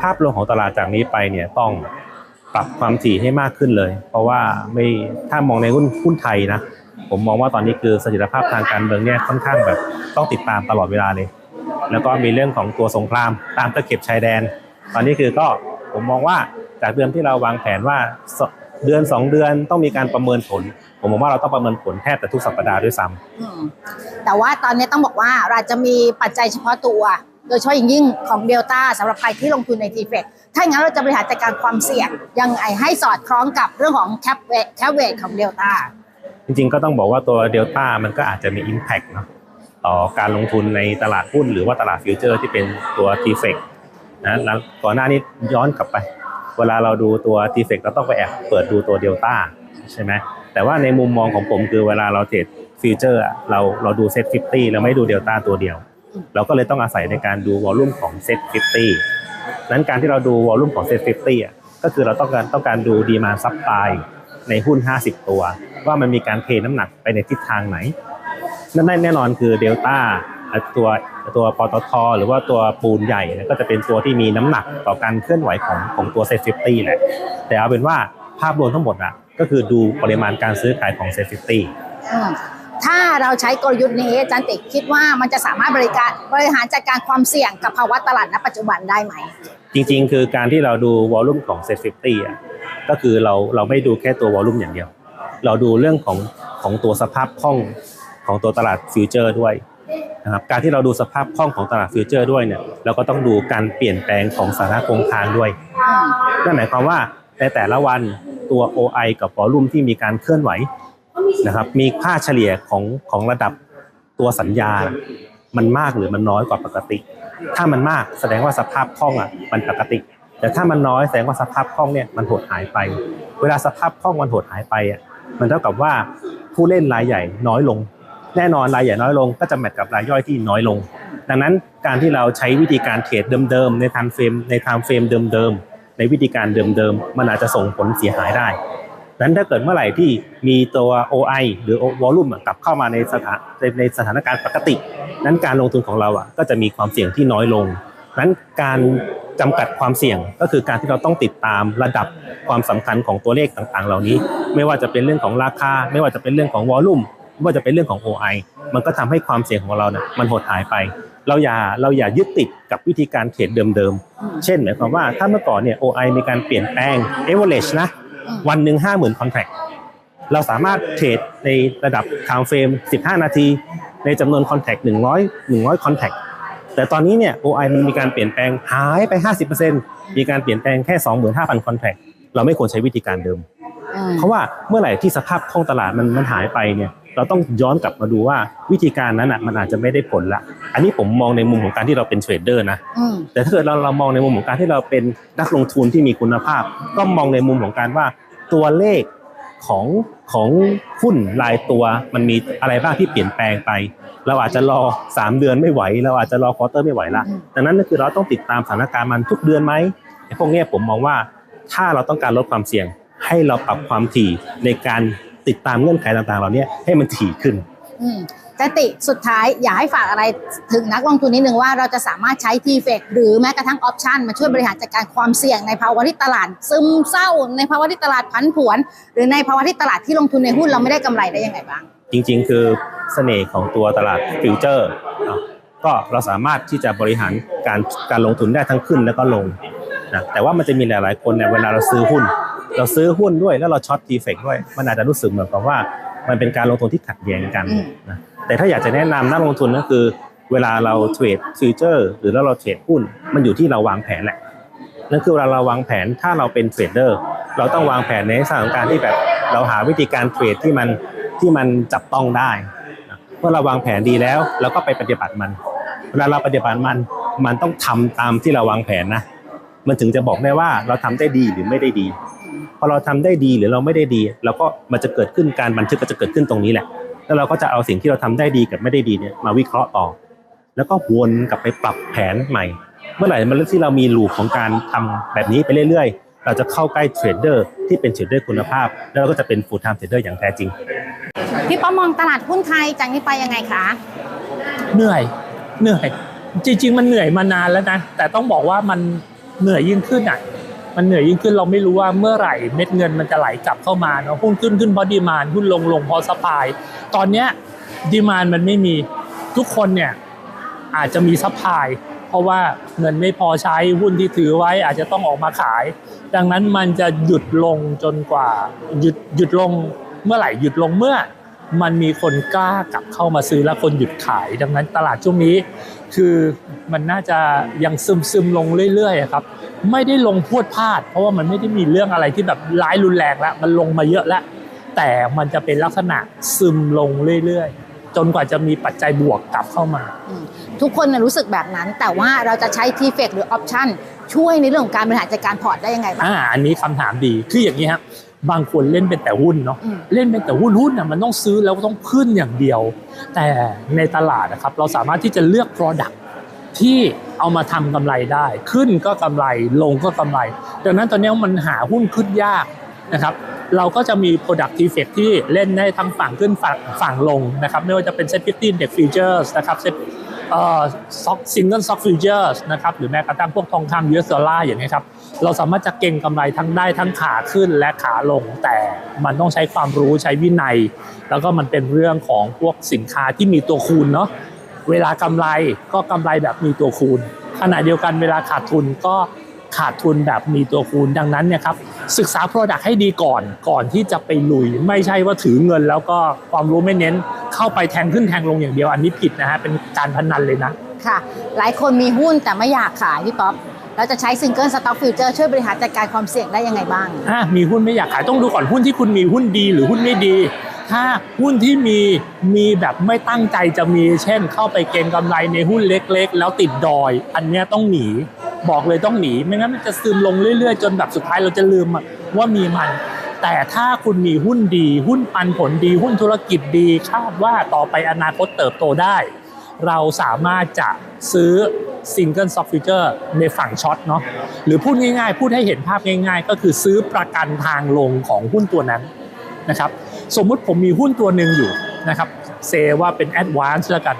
ภาพรวมของตลาดจากนี้ไปเนี่ยต้องปรับความถี่ให้มากขึ้นเลย เพราะว่าไม่ถ้ามองในหุ้นหุ้นไทยนะผมมองว่าตอนนี้คือเสถียรภาพทางการเมืองเนี่ยค่อนข้างแบบต้องติดตามตลอดเวลาเลย แล้วก็มีเรื่องของตัวสงครามตามตะเข็บชายแดน ตอนนี้คือก็ผมมองว่าจากเดิมที่เราวางแผนว่าเดือนสองเดือนต้องมีการประเมินผล ผมมองว่าเราต้องประเมินผลแทบแต่ทุกสัปดาห์ด้วยซ้ำแต่ว่าตอนนี้ต้องบอกว่าเราจะมีปัจจัยเฉพาะตัว โดยเฉพาะอย่างยิ่งของเดลต้าสำหรับใครที่ลงทุนใน t f e c ถ้าอย่างนั้นเราจะบริหารจัดการความเสี่ยง ยังไงให้สอดคล้องกับเรื่องของแคปเวทแคปเวทของเดลต้าจริงๆก็ต้องบอกว่าตัวเดลต้ามันก็อาจจะมี Impact เนาะต่อการลงทุนในตลาดหุ้นหรือว่าตลาดฟิวเจอร์ที่เป็นตัว t f e c นะแล้วก่อนหน้านี้ย้อนกลับไป เวลาเราดูตัว t f e c เราต้องไปแอบเปิดดูตัวเดลต้าใช่ไหมแต่ว่าในมุมมองของผมคือเวลาเราเทรดฟิวเจอร์เราเราดูเซ็ต50เราไม่ดูเดลต้าตัวเดียว เราก็เลยต้องอาศัยในการดูวอลลุ่มของเซ็ต50นั้นการที่เราดูวอลลุ่มของเซ็ต50อะก็คือเราต้องการต้องการดูดีมาซับไพในหุ้น 50 ตัว ว่ามันมีการเทน้ำหนักไปในทิศทางไหน นั่นแน่นอนคือเดลต้าตัวตัวปตทหรือว่าตัวปูนใหญ่ก็จะเป็นตัวที่มีน้ำหนักต่อการเคลื่อนไหวของของตัวเซ็ตฟิฟตี้แหละแต่เอาเป็นว่าภาพรวมทั้งหมดอะก็คือดูปริมาณการซื้อขายของเซ็ตฟิฟตี้ ถ้าเราใช้กลยุทธ์นี้อาจารย์ติกคิดว่ามันจะสามารถบริการบริหารจัดการความเสี่ยงกับภาวะตลาดณปัจจุบันได้ไหม จริง ๆ คือการที่เราดูวอลลุ่มของเซ็ตฟิฟตี้อะก็คือเราเราไม่ดูแค่ตัววอลลุ่มอย่างเดียว เราดูเรื่องของของตัวสภาพคล่องของตัวตลาดฟิวเจอร์ด้วยนะครับการที่เราดูสภาพคล่องของตลาดฟิวเจอร์ด้วยเนี่ยเราก็ต้องดูการเปลี่ยนแปลงของสถานะคงคลังด้วยอืมนั่นหมายความว่าในแต่ละวันตัว OI กับวอลลุ่มที่มีการเคลื่อนไหว นะครับ มีค่าเฉลี่ยของของระดับตัวสัญญา มันมากหรือมันน้อยกว่าปกติ ถ้ามันมากแสดงว่าสภาพคล่องอะมันปกติ แต่ถ้ามันน้อยแสดงว่าสภาพคล่องเนี่ยมันหดหายไป เวลาสภาพคล่องมันหดหายไปอะมันเท่ากับว่าผู้เล่นรายใหญ่น้อยลง แน่นอนรายใหญ่น้อยลง ก็จะแมทกับรายย่อยที่น้อยลง ดังนั้นการที่เราใช้วิธีการเทรดเดิมๆในไทม์เฟรมในไทม์เฟรมเดิมๆในวิธีการเดิมๆมันอาจจะส่งผลเสียหายได้ นั้นถ้าเกิดเมื่อไหร่ที่มีตัว OI หรือ volume กลับเข้ามาในสถานในสถานการณ์ปกติ นั้นการลงทุนของเราอะก็จะมีความเสี่ยงที่น้อยลง นั้นการจำกัดความเสี่ยงก็คือการที่เราต้องติดตามระดับความสำคัญของตัวเลขต่างๆ เหล่านี้ ไม่ว่าจะเป็นเรื่องของราคา ไม่ว่าจะเป็นเรื่องของวอลลุ่มไม่ว่าจะเป็นเรื่องของ OI มันก็ทำให้ความเสี่ยงของเราเนี่ยมันหดหายไป เราอย่าเราอย่ายึดติดกับวิธีการเทรดเดิมๆ เช่นหมายความว่าถ้าเมื่อก่อนเนี่ย OI มีการเปลี่ยนแปลง average นะ วันหนึ่งห้าหมื่นคอนแทคเราสามารถเทรดในระดับ time frame 15 นาที ในจำนวนคอนแทค100 100คอนแทคแต่ตอนนี้เนี่ย OI มันมีการเปลี่ยนแปลงหายไป 50%มีการเปลี่ยนแปลงแค่ 25,000คอนแทคเราไม่ควรใช้วิธีการเดิมอืมเพราะว่าเมื่อไหร่ที่สภาพคล่องตลาดมันมันหายไปเนี่ย เราต้องย้อนกลับมาดูว่าวิธีการนั้นอะมันอาจจะไม่ได้ผลละอันนี้ผมมองในมุมของการที่เราเป็นเทรดเดอร์นะอืมแต่ถ้าเกิดเราเรามองในมุมของการที่เราเป็นนักลงทุนที่มีคุณภาพ ก็มองในมุมของการว่าตัวเลขของของหุ้นรายตัวมันมีอะไรบ้างที่เปลี่ยนแปลงไป เราอาจจะรอ 3 เดือนไม่ไหว เราอาจจะรอควอเตอร์ไม่ไหวละอืมดังนั้นก็คือเราต้องติดตามสถานการณ์มันทุกเดือนไหมไอ้พวกเนี้ยผมมองว่าถ้าเราต้องการลดความเสี่ยง ให้เราปรับความถี่ในการ ติดตามเงื่อนไขต่างๆ เหล่านี้ให้มันถี่ขึ้นอืมอาจารย์ติสุดท้ายอยากให้ฝากอะไรถึงนักลงทุนนิดนึงว่าเราจะสามารถใช้ t f e c หรือแม้กระทั่งออปชันมาช่วยบริหารจัดการความเสี่ยงในภาวะที่ตลาดซึมเศร้า ในภาวะที่ตลาดผันผวน หรือในภาวะที่ตลาดที่ลงทุนในหุ้นเราไม่ได้กำไรได้ยังไงบ้าง จริงๆ คือเสน่ห์ของตัวตลาดฟิวเจอร์เนาะก็เราสามารถที่จะบริหารการการลงทุนได้ทั้งขึ้นแล้วก็ลงนะแต่ว่ามันจะมีหลายๆคนเนี่ยเวลาเราซื้อหุ้น เราซื้อหุ้นด้วยแล้วเราช็อตดีเฟกด้วย มันอาจจะรู้สึกเหมือนกับว่า มันเป็นการลงทุนที่ขัดแย้งกันอืมนะแต่ถ้าอยากจะแนะนำนักลงทุนก็คือ เวลาเราเทรดฟิวเจอร์หรือแล้วเราเทรดหุ้นมันอยู่ที่เราวางแผนแหละนั่นคือเวลาเราวางแผนถ้าเราเป็นเทรดเดอร์เราต้องวางแผนในสถานการณ์ที่แบบเราหาวิธีการเทรดที่มันที่มันจับต้องได้นะเมื่อเราวางแผนดีแล้วเราก็ไปปฏิบัติมันเวลาเราปฏิบัติมันมันต้องทำตามที่เราวางแผนนะ มันถึงจะบอกได้ว่าเราทำได้ดีหรือไม่ได้ดี พอเราทำได้ดีหรือเราไม่ได้ดี เราก็มันจะเกิดขึ้นการบันทึกก็จะเกิดขึ้นตรงนี้แหละ แล้วเราก็จะเอาสิ่งที่เราทำได้ดีกับไม่ได้ดีเนี่ยมาวิเคราะห์ต่อ แล้วก็วนกลับไปปรับแผนใหม่ เมื่อไหร่มันที่เรามีลูปของการทำแบบนี้ไปเรื่อยๆ เราจะเข้าใกล้เทรดเดอร์ที่เป็นเทรดเดอร์คุณภาพ แล้วเราก็จะเป็นฟูลไทม์เทรดเดอร์อย่างแท้จริง พี่ป้อมมองตลาดหุ้นไทยจากนี้ไปยังไงคะเหนื่อยเหนื่อยจริง ๆ มันเหนื่อยมานานแล้วนะแต่ต้องบอกว่ามันเหนื่อยยิ่งขึ้นอะ มันเหนื่อยยิ่งขึ้นเราไม่รู้ว่าเมื่อไหร่เม็ดเงินมันจะไหลกลับเข้ามาเนาะหุ้นขึ้นขึ้นเพราะดีมานหุ้นลงลงเพราะสปายตอนเนี้ยดีมานมันไม่มีทุกคนเนี่ยอาจจะมีซัพพลายเพราะว่าเงินไม่พอใช้หุ้นที่ถือไว้อาจจะต้องออกมาขาย ดังนั้นมันจะหยุดลงจนกว่าหยุดหยุดลงเมื่อไหร่หยุดลงเมื่อ มันมีคนกล้ากลับเข้ามาซื้อแล้วคนหยุดขาย ดังนั้นตลาดช่วงนี้ คือมันน่าจะยังซึมซึมๆลงเรื่อยๆอะครับ ไม่ได้ลงพรวดพลาด เพราะว่ามันไม่ได้มีเรื่องอะไรที่แบบร้ายรุนแรงแล้วมันลงมาเยอะแล้วแต่มันจะเป็นลักษณะซึมลงเรื่อยๆ จนกว่าจะมีปัจจัยบวกกลับเข้ามา ทุกคนน่ะรู้สึกแบบนั้น แต่ว่าเราจะใช้ทีเฟกหรือออปชันช่วยในเรื่องของการบริหารจัดการพอร์ตได้ยังไงบ้างอ่าอันนี้คำถามดีคืออย่างนี้ครับ บางคนเล่นเป็นแต่หุ้นเนาะอืมเล่นเป็นแต่หุ้นหุ้นน่ะมันต้องซื้อแล้วต้องขึ้นอย่างเดียว แต่ในตลาดนะครับเราสามารถที่จะเลือก Product ที่เอามาทำกำไรได้ ขึ้นก็กำไรลงก็กำไร ดังนั้นตอนนี้มันหาหุ้นขึ้นยากนะครับเราก็จะมี product effect ที่เล่นได้ทั้งฝั่งขึ้นฝั่งฝั่งลงนะครับไม่ว่าจะเป็น set 15 index futures นะครับ set เอ่อ stock single stock futures นะครับหรือแม้กระทั่งพวกทองคำ US dollar อย่างนี้ยครับ เราสามารถจะเก็งกำไรทั้งได้ทั้งขาขึ้นและขาลง แต่มันต้องใช้ความรู้ใช้วินัย แล้วก็มันเป็นเรื่องของพวกสินค้าที่มีตัวคูณเนาะเวลากำไรก็กำไรแบบมีตัวคูณ ขณะเดียวกันเวลาขาดทุนก็ขาดทุนแบบมีตัวคูณดังนั้นเนี่ยครับศึกษา Product ให้ดีก่อนก่อนที่จะไปลุย ไม่ใช่ว่าถือเงินแล้วก็ความรู้ไม่เน้นเข้าไปแทงขึ้นแทงลงอย่างเดียวอันนี้ผิดนะฮะเป็นการพนันเลยนะค่ะ หลายคนมีหุ้นแต่ไม่อยากขายพี่ป๊อป เราจะใช้ซิงเกิลสต็อกฟิวเจอร์ช่วยบริหารจัดการความเสี่ยงได้ยังไงบ้างอะมีหุ้นไม่อยากขายต้องดูก่อนหุ้นที่คุณมีหุ้นดีหรือหุ้นไม่ดี ถ้าหุ้นที่มีมีแบบไม่ตั้งใจจะมีเช่น เข้าไปเก็งกำไรในหุ้นเล็กๆ แล้วติดดอย อันเนี้ยต้องหนีบอกเลยต้องหนีไม่งั้นมันจะซึมลงเรื่อยๆ จนแบบสุดท้ายเราจะลืมว่ามีมัน แต่ถ้าคุณมีหุ้นดีหุ้นปันผลดีหุ้นธุรกิจดีคาดว่าต่อไปอนาคตเติบโตได้ เราสามารถจะซื้อ Single Stock Future ในฝั่งช็อตเนาะหรือพูดง่ายๆ พูดให้เห็นภาพง่าย ๆ ก็คือซื้อประกันทางลงของหุ้นตัวนั้นนะครับสมมุติผมมีหุ้นตัวหนึ่งอยู่นะครับเซว่าเป็น Advance แล้วกัน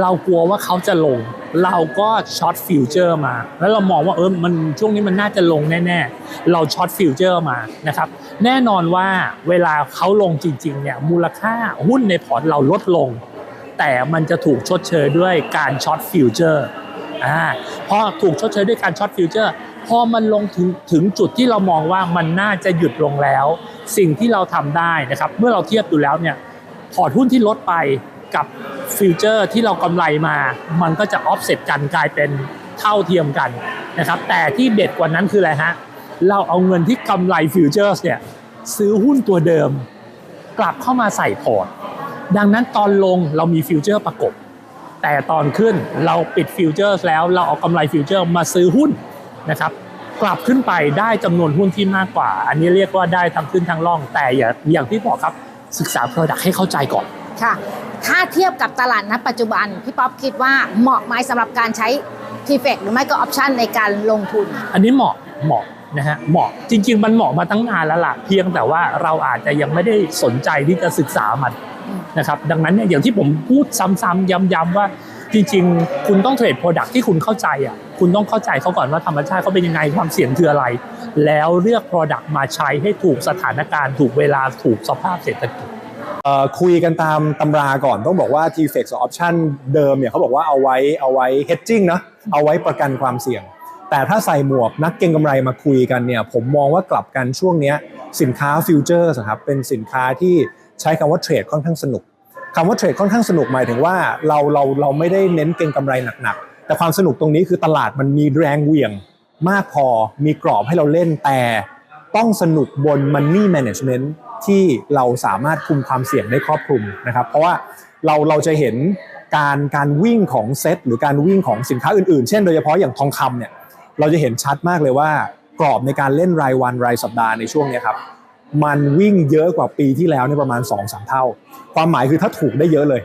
เรากลัวว่าเขาจะลง เราก็ช็อตฟิวเจอร์มา แล้วเรามองว่าเออมันช่วงนี้มันน่าจะลงแน่ ๆ เราช็อตฟิวเจอร์มานะครับแน่นอนว่าเวลาเขาลงจริงๆเนี่ยมูลค่าหุ้นในพอร์ตเราลดลงแต่มันจะถูกชดเชยด้วยการช็อตฟิวเจอร์ อ่าพอถูกชดเชยด้วยการช็อตฟิวเจอร์พอมันลงถึงถึงจุดที่เรามองว่ามันน่าจะหยุดลงแล้ว สิ่งที่เราทำได้นะครับ เมื่อเราเทียบดูแล้วเนี่ยพอร์ตหุ้นที่ลดไปกับฟิวเจอร์ที่เรากำไรมา มันก็จะออฟเซตกันกลายเป็นเท่าเทียมกันนะครับ แต่ที่เด็ดกว่านั้นคืออะไรฮะเราเอาเงินที่กำไรฟิวเจอร์เนี่ยซื้อหุ้นตัวเดิม กลับเข้ามาใส่พอร์ต ดังนั้นตอนลงเรามีฟิวเจอร์ประกบ แต่ตอนขึ้นเราปิดฟิวเจอร์แล้วเราเอากำไรฟิวเจอร์มาซื้อหุ้นนะครับกลับขึ้นไปได้จำนวนหุ้นที่มากกว่า อันนี้เรียกว่าได้ทั้งขึ้นทั้งล่อง แต่อย่าอย่างที่บอกครับศึกษา Product ให้เข้าใจก่อนค่ะ ถ้าเทียบกับตลาดนัดปัจจุบัน พี่ป๊อปคิดว่าเหมาะไหมสำหรับการใช้ทีเฟกหรือไม่ก็ออปชันในการลงทุน อันนี้เหมาะเหมาะนะฮะเหมาะจริง ๆ มันเหมาะมาตั้งนานแล้วล่ะเพียงแต่ว่าเราอาจจะยังไม่ได้สนใจที่จะศึกษามันอืม นะครับดังนั้นเนี่ยอย่างที่ผมพูดซ้ำๆย้ำๆว่าจริงๆ คุณต้องเทรดโปรดักที่คุณเข้าใจอะคุณต้องเข้าใจเขาก่อนว่าธรรมชาติเขาเป็นยังไงความเสี่ยงคืออะไร แล้วเลือก Product มาใช้ให้ถูกสถานการณ์ ถูกเวลาถูกสภาพเศรษฐกิจคุยกันตามตำราก่อนต้องบอกว่า T-Fex Option เดิมเนี่ยเขาบอกว่าเอาไว้เอาไว้ hedging นาะเอาไว้ประกันความเสี่ยง แต่ถ้าใส่หมวกนักเก็งกำไรมาคุยกันเนี่ยผมมองว่ากลับกันช่วงนี้สินค้าฟิวเจอร์ครับเป็นสินค้าที่ใช้คำว่าเทรดค่อนข้างสนุกคำว่าเทรดค่อนข้างสนุกหมายถึงว่าเราเราเราไม่ได้เน้นเก็งกำไรหนักๆ แต่ความสนุกตรงนี้คือตลาดมันมีแรงเหวี่ยงมากพอมีกรอบให้เราเล่นแต่ต้องสนุกบน Money Management ที่เราสามารถคุมความเสี่ยงได้ครอบคลุมนะครับ เพราะว่าเราเราจะเห็นการการวิ่งของเซตหรือการวิ่งของสินค้าอื่นๆ เช่นโดยเฉพาะอย่างทองคำเนี่ย เราจะเห็นชัดมากเลยว่ากรอบในการเล่นรายวันรายสัปดาห์ในช่วงนี้ครับมันวิ่งเยอะกว่าปีที่แล้วในประมาณ 2-3 เท่า ความหมายคือถ้าถูกได้เยอะเลย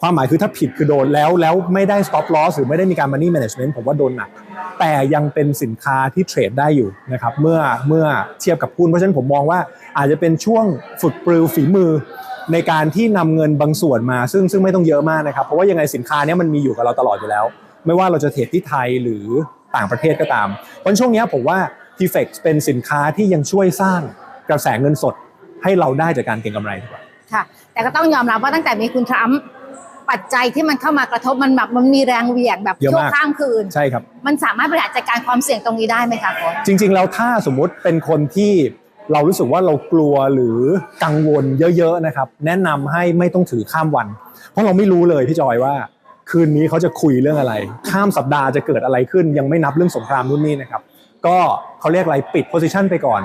ความหมายคือถ้าผิดคือโดนแล้วแล้วไม่ได้ stop loss หรือไม่ได้มีการ money management ผมว่าโดนหนัก แต่ยังเป็นสินค้าที่เทรดได้อยู่นะครับเมื่อเมื่อเทียบกับหุ้นเพราะฉะนั้นผมมองว่าอาจจะเป็นช่วงฝึกปรือฝีมือในการที่นำเงินบางส่วนมา ซึ่งซึ่งไม่ต้องเยอะมากนะครับ เพราะว่ายังไงสินค้าเนี้ยมันมีอยู่กับเราตลอดอยู่แล้ว ไม่ว่าเราจะเทรดที่ไทยหรือ ต่างประเทศก็ตามเพราะช่วงเนี้ยผมว่า t f e x เป็นสินค้าที่ยังช่วยสร้างกระแสเงินสดให้เราได้จากการเก็งกำไรดีกว่าค่ะ แต่ก็ต้องยอมรับว่าตั้งแต่มีคุณทรัมป์ปัจจัยที่มันเข้ามากระทบมันแบบมันมีแรงเหวี่ยงแบบเยอะชั่วมากข้ามคืนใช่ครับ มันสามารถบริหารจัดการความเสี่ยงตรงนี้ได้ไหมคะโค้ชจริงๆแล้วถ้าสมมุติเป็นคนที่เรารู้สึกว่าเรากลัวหรือกังวลเยอะ ๆ นะครับ แนะนำให้ไม่ต้องถือข้ามวัน เพราะเราไม่รู้เลยพี่จอยว่า คืนนี้เขาจะคุยเรื่องอะไร ข้ามสัปดาห์จะเกิดอะไรขึ้น ยังไม่นับเรื่องสงครามนู่นนี่นะครับ ก็เขาเรียกอะไรปิดโพซิชันไปก่อน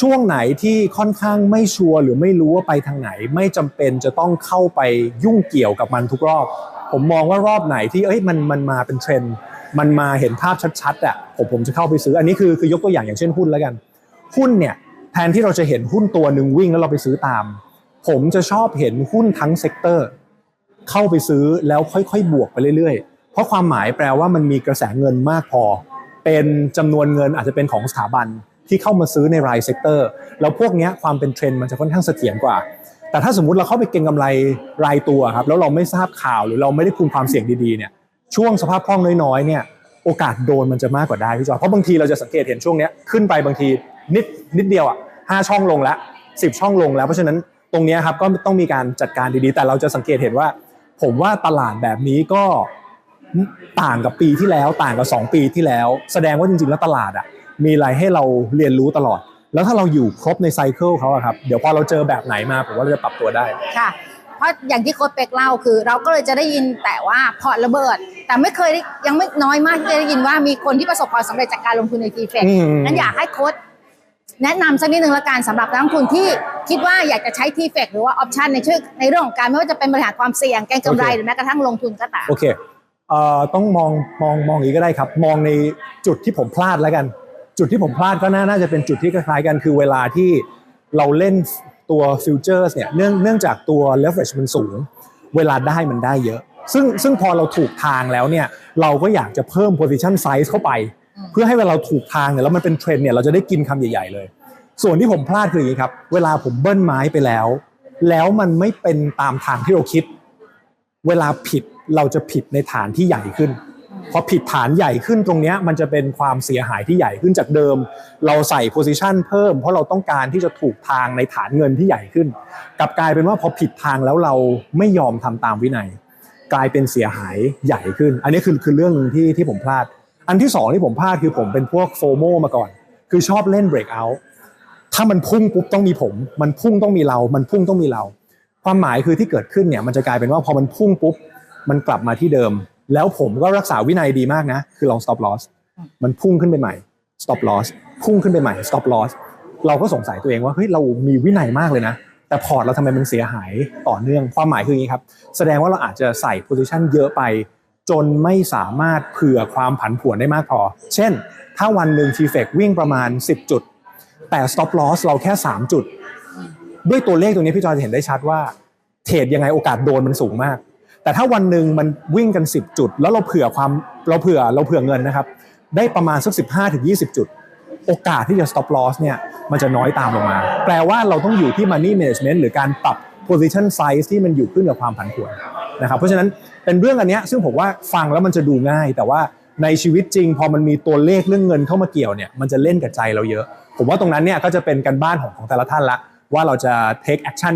ช่วงไหนที่ค่อนข้างไม่ชัวร์หรือไม่รู้ว่าไปทางไหน ไม่จำเป็นจะต้องเข้าไปยุ่งเกี่ยวกับมันทุกรอบ ผมมองว่ารอบไหนที่เอ้ยมันมันมาเป็นเทรนด์มันมาเห็นภาพชัดๆอะผมผมจะเข้าไปซื้ออันนี้คือคือยกตัวอย่างอย่างเช่นหุ้นแล้วกัน หุ้นเนี่ยแทนที่เราจะเห็นหุ้นตัวหนึ่งวิ่งแล้วเราไปซื้อตาม ผมจะชอบเห็นหุ้นทั้งเซกเตอร์ เข้าไปซื้อแล้วค่อยๆ บวกไปเรื่อยๆ เพราะความหมายแปลว่ามันมีกระแสเงินมากพอ เป็นจำนวนเงินอาจจะเป็นของสถาบันที่เข้ามาซื้อในรายเซกเตอร์แล้วพวกนี้ความเป็นเทรนด์มันจะค่อนข้างเสถียรกว่า แต่ถ้าสมมติเราเข้าไปเก็งกำไรรายตัวครับแล้วเราไม่ทราบข่าวหรือเราไม่ได้คุมความเสี่ยงดีๆเนี่ยช่วงสภาพคล่องน้อยๆเนี่ยโอกาสโดนมันจะมากกว่าได้พี่จอยเพราะบางทีเราจะสังเกตเห็นช่วงนี้ขึ้นไปบางทีนิดนิดเดียวอะห้าช่องลงแล้วสิบช่องลงแล้วเพราะฉะนั้นตรงนี้ครับก็ต้องมีการจัดการดีๆ แต่เราจะสังเกตเห็นว่า ผมว่าตลาดแบบนี้ก็ต่างกับปีที่แล้วต่างกับ 2 ปีที่แล้ว แสดงว่าจริงๆแล้วตลาดอะมีอะไรให้เราเรียนรู้ตลอด แล้วถ้าเราอยู่ครบในไซเคิลเขาอะครับ เดี๋ยวพอเราเจอแบบไหนมาผมว่าเราจะปรับตัวได้ค่ะ เพราะอย่างที่โค้ชเป็กเล่าคือ เราก็เลยจะได้ยินแต่ว่าพอร์ตระเบิด แต่ไม่เคยได้ยังไม่น้อยมากที่จะได้ยินว่ามีคนที่ประสบความสำเร็จจากการลงทุนในทีเฟกอืมนั้นอยากให้โค้ช แนะนำสักนิดนึงละกันสำหรับนักลงทุนที่คิดว่าอยากจะใช้ทีเฟกหรือว่าออปชันในช่วยในเรื่องของการไม่ว่าจะเป็นบริหารความเสี่ยงแกงกำไรหรือแม้กระทั่งลงทุนก็ตามโอเคเอ่อต้องมองมองมองอย่างนี้ก็ได้ครับ มองในจุดที่ผมพลาดแล้วกัน จุดที่ผมพลาดก็น่าน่าจะเป็นจุดที่คล้ายๆกันคือเวลาที่เราเล่นตัวฟิวเจอร์สเนี่ยเนื่องเนื่องจากตัว leverage มันสูง เวลาได้มันได้เยอะ ซึ่งซึ่งพอเราถูกทางแล้วเนี่ยเราก็อยากจะเพิ่ม position size เข้าไป เพื่อให้เวลาเราถูกทางเนี่ยแล้วมันเป็นเทรนด์เนี่ยเราจะได้กินคำใหญ่ๆเลย ส่วนที่ผมพลาดคืออย่างนี้ครับ เวลาผมเบิ้ลไม้ไปแล้ว แล้วมันไม่เป็นตามทางที่เราคิด เวลาผิดเราจะผิดในฐานที่ใหญ่ขึ้นพอผิดฐานใหญ่ขึ้นตรงเนี้ยมันจะเป็นความเสียหายที่ใหญ่ขึ้นจากเดิม เราใส่โพซิชันเพิ่ม เพราะเราต้องการที่จะถูกทางในฐานเงินที่ใหญ่ขึ้นกลับกลายเป็นว่าพอผิดทางแล้วเราไม่ยอมทำตามวินัย กลายเป็นเสียหายใหญ่ขึ้น อันนี้คือคือเรื่องหนึ่งที่ที่ผมพลาด อันที่สองที่ผมพลาดคือผมเป็นพวกโฟโมมาก่อน คือชอบเล่น break out ถ้ามันพุ่งปุ๊บต้องมีผม มันพุ่งต้องมีเรา มันพุ่งต้องมีเรา ความหมายคือที่เกิดขึ้นเนี่ยมันจะกลายเป็นว่าพอมันพุ่งปุ๊บมันกลับมาที่เดิม แล้วผมก็รักษาวินัยดีมากนะ คือลอง stop loss มันพุ่งขึ้นไปใหม่ stop loss พุ่งขึ้นไปใหม่ stop loss เราก็สงสัยตัวเองว่าเฮ้ยเรามีวินัยมากเลยนะ แต่พอร์ตเราทำไมมันเสียหายต่อเนื่องความหมายคืออย่างนี้ครับ แสดงว่าเราอาจจะใส่ position เยอะไป จนไม่สามารถเผื่อความผันผวนได้มากพอ เช่น ถ้าวันหนึ่ง t f e c วิ่งประมาณ 10 จุด แต่ stop loss เราแค่ 3 จุด ด้วยตัวเลขตรงนี้พี่จอยจะเห็นได้ชัดว่า เทรดยังไงโอกาสโดนมันสูงมาก แต่ถ้าวันหนึ่งมันวิ่งกัน 10 จุด แล้วเราเผื่อความเราเผื่อเราเผื่อเงินนะครับ ได้ประมาณสัก 15ถึง20 จุด โอกาสที่จะ stop loss เนี่ยมันจะน้อยตามลงมา แปลว่าเราต้องอยู่ที่ money management หรือการปรับ position size ที่มันอยู่ขึ้นกับความผันผวน นะครับเพราะฉะนั้นเป็นเรื่องอันนี้ซึ่งผมว่าฟังแล้วมันจะดูง่าย แต่ว่าในชีวิตจริง พอมันมีตัวเลขเรื่องเงินเข้ามาเกี่ยวเนี่ยมันจะเล่นกับใจเราเยอะ ผมว่าตรงนั้นเนี่ยก็จะเป็นการบ้านของของแต่ละท่านละว่าเราจะ take action